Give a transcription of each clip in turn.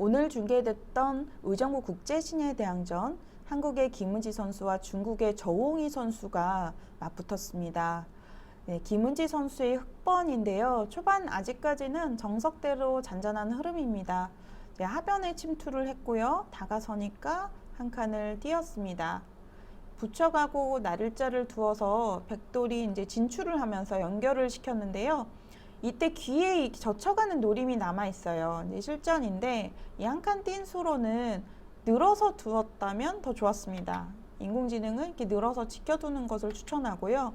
오늘 중계됐던 의정부 국제신예대항전 한국의 김은지 선수와 중국의 저홍희 선수가 맞붙었습니다. 네, 김은지 선수의 흑번인데요. 초반 아직까지는 정석대로 잔잔한 흐름입니다. 네, 하변에 침투를 했고요. 다가서니까 한 칸을 띄었습니다. 붙여가고 날짜를 두어서 백돌이 이제 진출을 하면서 연결을 시켰는데요. 이때 귀에 이 젖혀가는 노림이 남아 있어요. 이제 실전인데 이 한 칸 띈 수로는 늘어서 두었다면 더 좋았습니다. 인공지능은 이렇게 늘어서 지켜두는 것을 추천하고요.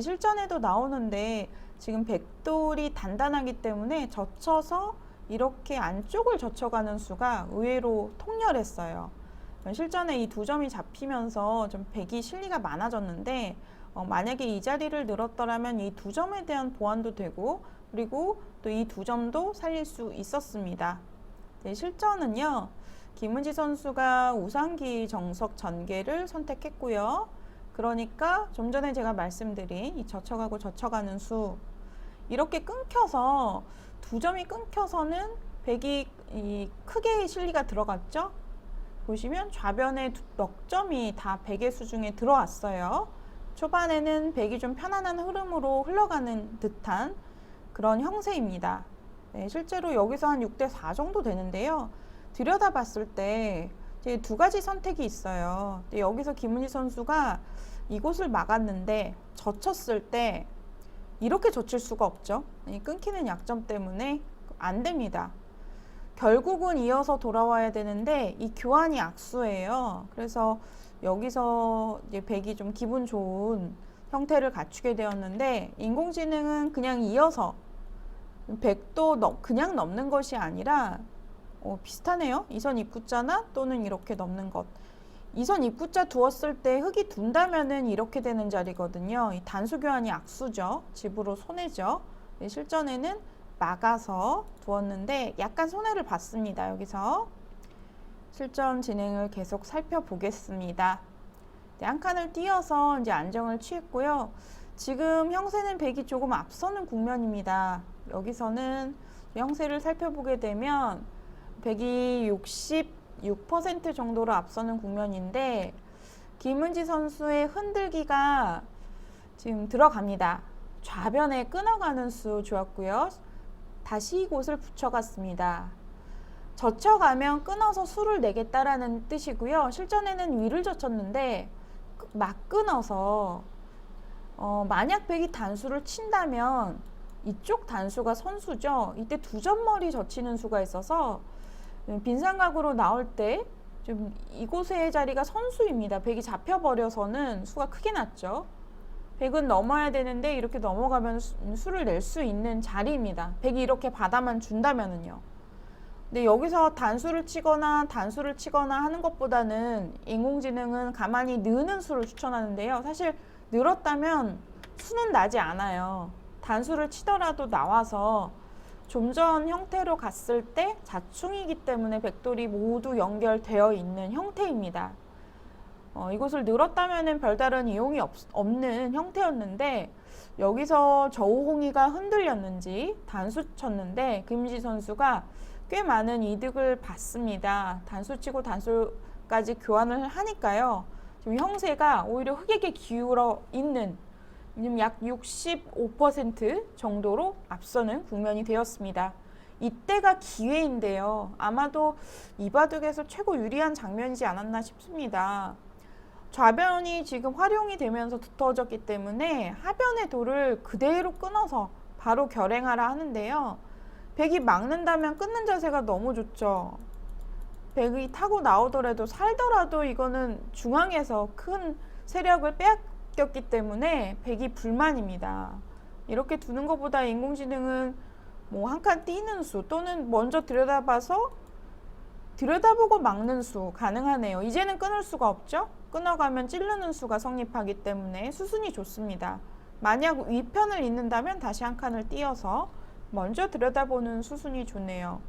실전에도 나오는데 지금 백돌이 단단하기 때문에 젖혀서 이렇게 안쪽을 젖혀가는 수가 의외로 통렬했어요. 실전에 이 두 점이 잡히면서 좀 백이 실리가 많아졌는데 어, 만약에 이 자리를 늘었더라면 이 두 점에 대한 보완도 되고 그리고 또 이 두 점도 살릴 수 있었습니다. 네, 실전은요. 김은지 선수가 우상기 정석 전개를 선택했고요. 그러니까 좀 전에 제가 말씀드린 이 젖혀가고 젖혀가는 수 이렇게 끊겨서 두 점이 끊겨서는 백이 이 크게 실리가 들어갔죠. 보시면 좌변에 두- 넉 점이 다 백의 수중에 들어왔어요. 초반에는 백이 좀 편안한 흐름으로 흘러가는 듯한 그런 형세입니다. 네, 실제로 여기서 한 6대 4 정도 되는데요. 들여다봤을 때 두 가지 선택이 있어요. 여기서 김은희 선수가 이곳을 막았는데 젖혔을 때 이렇게 젖힐 수가 없죠. 이 끊기는 약점 때문에 안 됩니다. 결국은 이어서 돌아와야 되는데 이 교환이 악수예요. 그래서 여기서 이제 백이 좀 기분 좋은 형태를 갖추게 되었는데 인공지능은 그냥 이어서 백도 넘- 그냥 넘는 것이 아니라 어, 비슷하네요. 이선 입구자나 또는 이렇게 넘는 것. 이선 입구자 두었을 때 흙이 둔다면은 이렇게 되는 자리거든요. 이 단수 교환이 악수죠. 집으로 손해죠. 네, 실전에는 막아서 두었는데 약간 손해를 봤습니다. 여기서 실전 진행을 계속 살펴보겠습니다. 네, 한 칸을 띄어서 이제 안정을 취했고요. 지금 형세는 백이 조금 앞서는 국면입니다. 여기서는 형세를 살펴보게 되면 백이 66% 정도로 앞서는 국면인데 김은지 선수의 흔들기가 지금 들어갑니다. 좌변에 끊어가는 수 좋았고요. 다시 이곳을 붙여갔습니다. 젖혀가면 끊어서 수를 내겠다라는 뜻이고요. 실전에는 위를 젖혔는데 막 끊어서 어, 만약 백이 단수를 친다면 이쪽 단수가 선수죠. 이때 두 점머리 젖히는 수가 있어서 음, 빈상각으로 나올 때 좀 이곳의 자리가 선수입니다. 백이 잡혀버려서는 수가 크게 났죠. 백은 넘어야 되는데 이렇게 넘어가면 수, 수를 낼 수 있는 자리입니다. 백이 이렇게 받아만 준다면은요. 근데 여기서 단수를 치거나 단수를 치거나 하는 것보다는 인공지능은 가만히 느는 수를 추천하는데요. 사실 늘었다면 수는 나지 않아요. 단수를 치더라도 나와서 좀 전 형태로 갔을 때 자충이기 때문에 백돌이 모두 연결되어 있는 형태입니다. 어, 이곳을 늘었다면 별다른 이용이 없, 없는 형태였는데 여기서 저우홍이가 흔들렸는지 단수 쳤는데 김지 선수가 꽤 많은 이득을 받습니다. 단수 치고 단수까지 교환을 하니까요. 지금 형세가 오히려 흑에게 기울어 있는 지금 약 65% 정도로 앞서는 국면이 되었습니다. 이때가 기회인데요. 아마도 이 바둑에서 최고 유리한 장면이지 않았나 싶습니다. 좌변이 지금 활용이 되면서 두터워졌기 때문에 하변의 돌을 그대로 끊어서 바로 결행하라 하는데요. 백이 막는다면 끊는 자세가 너무 좋죠. 백이 타고 나오더라도 살더라도 이거는 중앙에서 큰 세력을 빼앗겼기 때문에 백이 불만입니다. 이렇게 두는 것보다 인공지능은 뭐 한칸 띄는 수 또는 먼저 들여다봐서 들여다보고 막는 수 가능하네요. 이제는 끊을 수가 없죠. 끊어가면 찌르는 수가 성립하기 때문에 수순이 좋습니다. 만약 위편을 잇는다면 다시 한 칸을 띄어서 먼저 들여다보는 수순이 좋네요.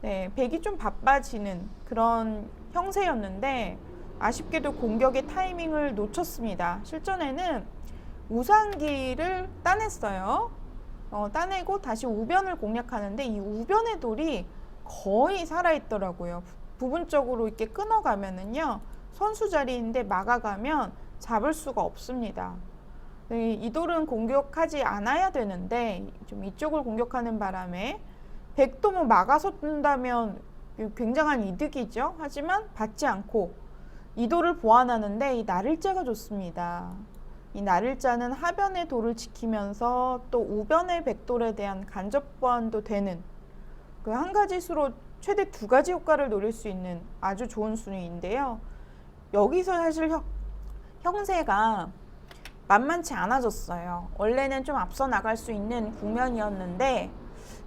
네, 백이 좀 바빠지는 그런 형세였는데 아쉽게도 공격의 타이밍을 놓쳤습니다. 실전에는 우상기를 따냈어요. 어, 따내고 다시 우변을 공략하는데 이 우변의 돌이 거의 살아있더라고요. 부- 부분적으로 이렇게 끊어가면은요, 선수 자리인데 막아가면 잡을 수가 없습니다. 네, 이 돌은 공격하지 않아야 되는데 좀 이쪽을 공격하는 바람에 백도 뭐 막아서 뜬다면 굉장한 이득이죠. 하지만 받지 않고 이 돌을 보완하는데 이 나를자가 좋습니다. 이 나를자는 하변의 돌을 지키면서 또 우변의 백돌에 대한 간접 보완도 되는 그 한 가지 수로 최대 두 가지 효과를 노릴 수 있는 아주 좋은 순위인데요. 여기서 사실 형, 형세가 만만치 않아졌어요. 원래는 좀 앞서 나갈 수 있는 국면이었는데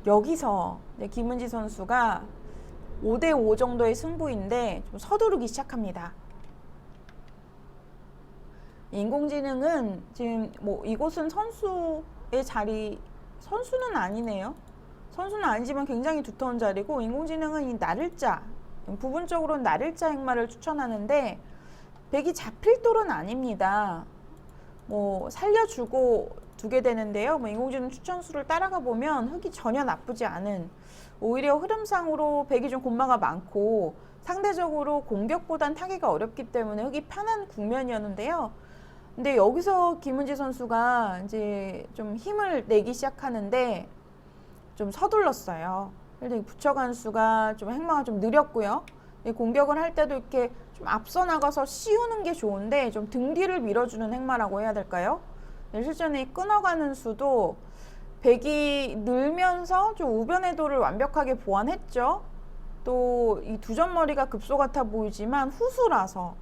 여기서 네, 김은지 선수가 5대5 정도의 승부인데 좀 서두르기 시작합니다. 인공지능은 지금 뭐 이곳은 선수의 자리 선수는 아니네요. 선수는 아니지만 굉장히 두터운 자리고 인공지능은 이 나를자 부분적으로는 나를자 행마를 추천하는데 백이 잡힐 돌은 아닙니다. 뭐 살려주고 두게 되는데요. 뭐 인공지능 추천수를 따라가 보면 흙이 전혀 나쁘지 않은 오히려 흐름상으로 백이 좀 곤마가 많고 상대적으로 공격보단 타기가 어렵기 때문에 흙이 편한 국면이었는데요. 근데 여기서 김은지 선수가 이제 좀 힘을 내기 시작하는데 좀 서둘렀어요. 일단 부처 간 수가 좀 행마가 좀 느렸고요. 이 공격을 할 때도 이렇게 좀 앞서 나가서 씌우는 게 좋은데 좀 등 뒤를 밀어주는 행마라고 해야 될까요? 네, 이 끊어가는 수도 백이 늘면서 좀 우변의 도를 완벽하게 보완했죠. 또 이 두점 머리가 급소 같아 보이지만 후수라서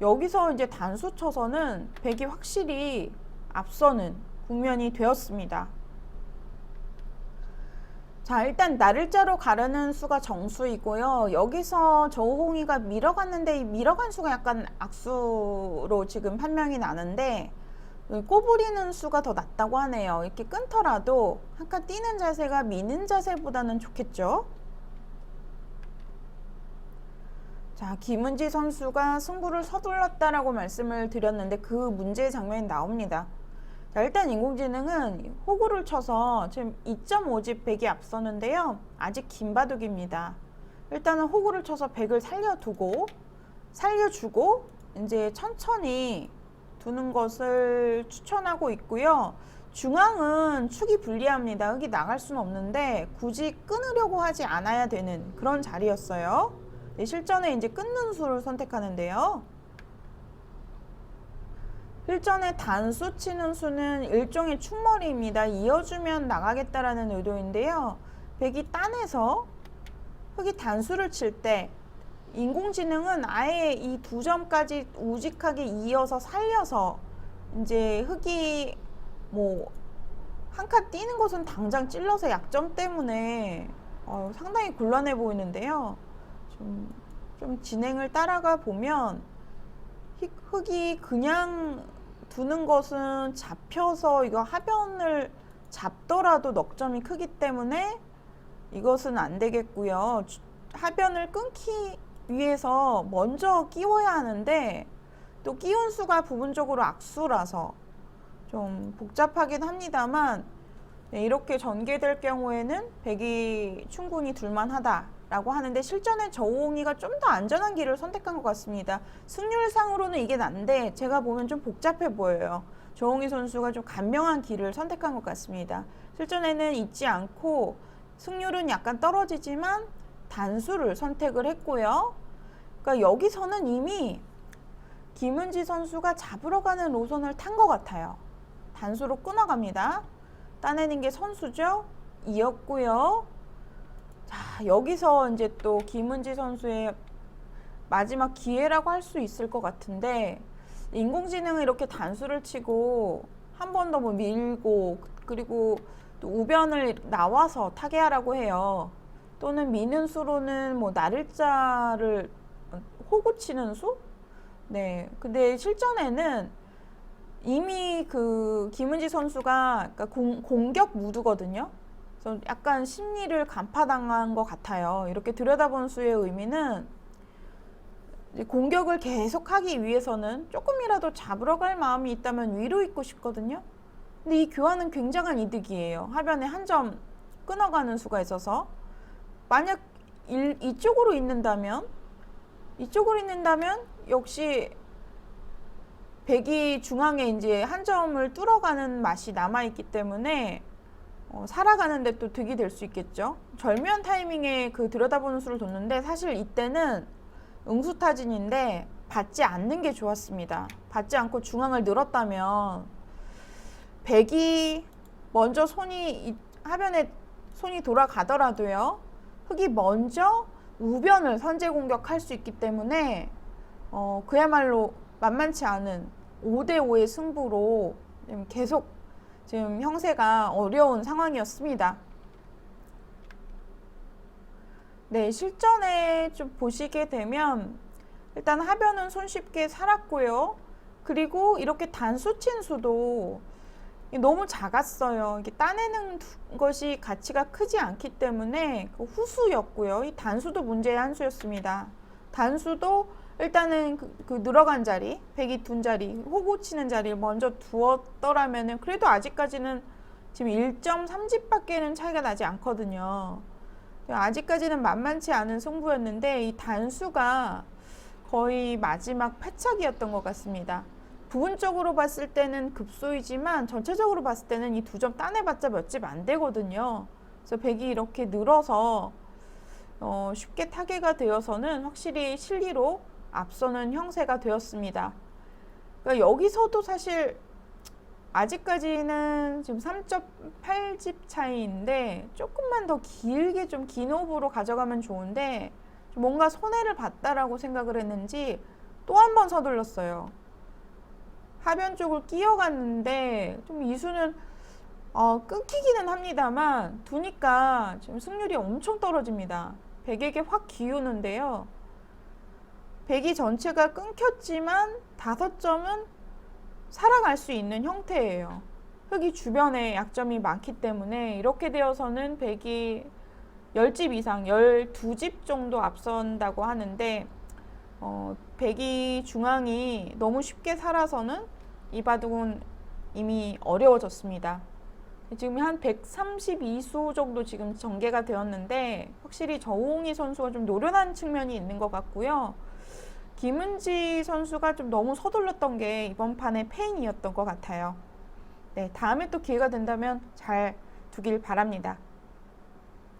여기서 이제 단수 쳐서는 백이 확실히 앞서는 국면이 되었습니다. 자, 일단 나를 자로 가르는 수가 정수이고요. 여기서 저우홍이가 밀어갔는데 이 밀어간 수가 약간 악수로 지금 판명이 나는데 꼬부리는 수가 더 낫다고 하네요. 이렇게 끊더라도 한칸 뛰는 자세가 미는 자세보다는 좋겠죠. 자, 김은지 선수가 승부를 서둘렀다라고 말씀을 드렸는데 그 문제의 장면이 나옵니다. 자, 일단 인공지능은 호구를 쳐서 지금 2.5집 100이 앞서는데요. 아직 긴 바둑입니다. 일단은 호구를 쳐서 100을 살려두고 살려주고 이제 천천히 두는 것을 추천하고 있고요. 중앙은 축이 불리합니다. 흙이 나갈 수는 없는데 굳이 끊으려고 하지 않아야 되는 그런 자리였어요. 네, 실전에 이제 끊는 수를 선택하는데요. 실전에 단수 치는 수는 일종의 축머리입니다. 이어주면 나가겠다라는 의도인데요. 백이 딴에서 흙이 단수를 칠 때 인공지능은 아예 이 두 점까지 우직하게 이어서 살려서 이제 흙이 뭐 한 칸 뛰는 것은 당장 찔러서 약점 때문에 어, 상당히 곤란해 보이는데요. 좀, 좀 진행을 따라가 보면 희- 흙이 그냥 두는 것은 잡혀서 이거 하변을 잡더라도 넉점이 크기 때문에 이것은 안 되겠고요. 주- 하변을 끊기 위해서 먼저 끼워야 하는데 또 끼운 수가 부분적으로 악수라서 좀 복잡하긴 합니다만 네, 이렇게 전개될 경우에는 백이 충분히 둘만하다 라고 하는데 실전에 저우홍이가 좀 더 안전한 길을 선택한 것 같습니다. 승률상으로는 이게 난데 제가 보면 좀 복잡해 보여요. 저홍이 선수가 좀 간명한 길을 선택한 것 같습니다. 실전에는 잊지 않고 승률은 약간 떨어지지만 단수를 선택을 했고요. 그러니까 여기서는 이미 김은지 선수가 잡으러 가는 노선을 탄 것 같아요. 단수로 끊어갑니다. 따내는 게 선수죠. 이었고요. 자, 여기서 이제 또 김은지 선수의 마지막 기회라고 할 수 있을 것 같은데 인공지능은 이렇게 단수를 치고 한 번 더 뭐 밀고 그리고 또 우변을 나와서 타개하라고 해요. 또는 미는 수로는 뭐 나를자를 호구 치는 수? 네. 근데 실전에는 이미 그 김은지 선수가 그러니까 공, 공격 무드거든요. 그래서 약간 심리를 간파당한 것 같아요. 이렇게 들여다본 수의 의미는 공격을 계속하기 위해서는 조금이라도 잡으러 갈 마음이 있다면 위로 있고 싶거든요. 근데 이 교환은 굉장한 이득이에요. 하변에 한 점 끊어가는 수가 있어서 만약 일, 이쪽으로 있는다면 이쪽으로 있는다면 역시 백이 중앙에 이제 한 점을 뚫어가는 맛이 남아있기 때문에 어, 살아가는데 또 득이 될 수 있겠죠. 절묘한 타이밍에 그 들여다보는 수를 뒀는데 사실 이때는 응수타진인데 받지 않는 게 좋았습니다. 받지 않고 중앙을 늘었다면 백이 먼저 손이 이 하변에 손이 돌아가더라도요. 흑이 먼저 우변을 선제 공격할 수 있기 때문에 어, 그야말로 만만치 않은 5대 5의 승부로 계속 지금 형세가 어려운 상황이었습니다. 네, 실전에 좀 보시게 되면 일단 하변은 손쉽게 살았고요. 그리고 이렇게 단수 친 수도 너무 작았어요. 이게 따내는 두- 것이 가치가 크지 않기 때문에 그 후수였고요. 이 단수도 문제의 한 수였습니다. 단수도 일단은 그, 그 늘어간 자리, 백이 둔 자리, 호구 치는 자리를 먼저 두었더라면은 그래도 아직까지는 지금 1.3집밖에는 차이가 나지 않거든요. 아직까지는 만만치 않은 승부였는데 이 단수가 거의 마지막 패착이었던 것 같습니다. 부분적으로 봤을 때는 급소이지만 전체적으로 봤을 때는 이 두 점 따내봤자 몇 집 안 되거든요. 그래서 백이 이렇게 늘어서 어, 쉽게 타개가 되어서는 확실히 실리로 앞서는 형세가 되었습니다. 그러니까 여기서도 사실 아직까지는 지금 3.8집 차이인데 조금만 더 길게 좀 긴 호흡으로 가져가면 좋은데 좀 뭔가 손해를 봤다라고 생각을 했는지 또 한 번 서둘렀어요. 하변 쪽을 끼어갔는데 좀 이수는 어, 끊기기는 합니다만 두니까 지금 승률이 엄청 떨어집니다. 백에게 확 기우는데요. 백이 전체가 끊겼지만 다섯 점은 살아갈 수 있는 형태예요. 흑이 주변에 약점이 많기 때문에 이렇게 되어서는 백이 10집 이상, 12집 정도 앞선다고 하는데 어, 백이 중앙이 너무 쉽게 살아서는 이 바둑은 이미 어려워졌습니다. 지금 한 132수 정도 지금 전개가 되었는데 확실히 저홍희 선수가 좀 노련한 측면이 있는 것 같고요. 김은지 선수가 좀 너무 서둘렀던 게 이번 판의 페인이었던 것 같아요. 네, 다음에 또 기회가 된다면 잘 두길 바랍니다.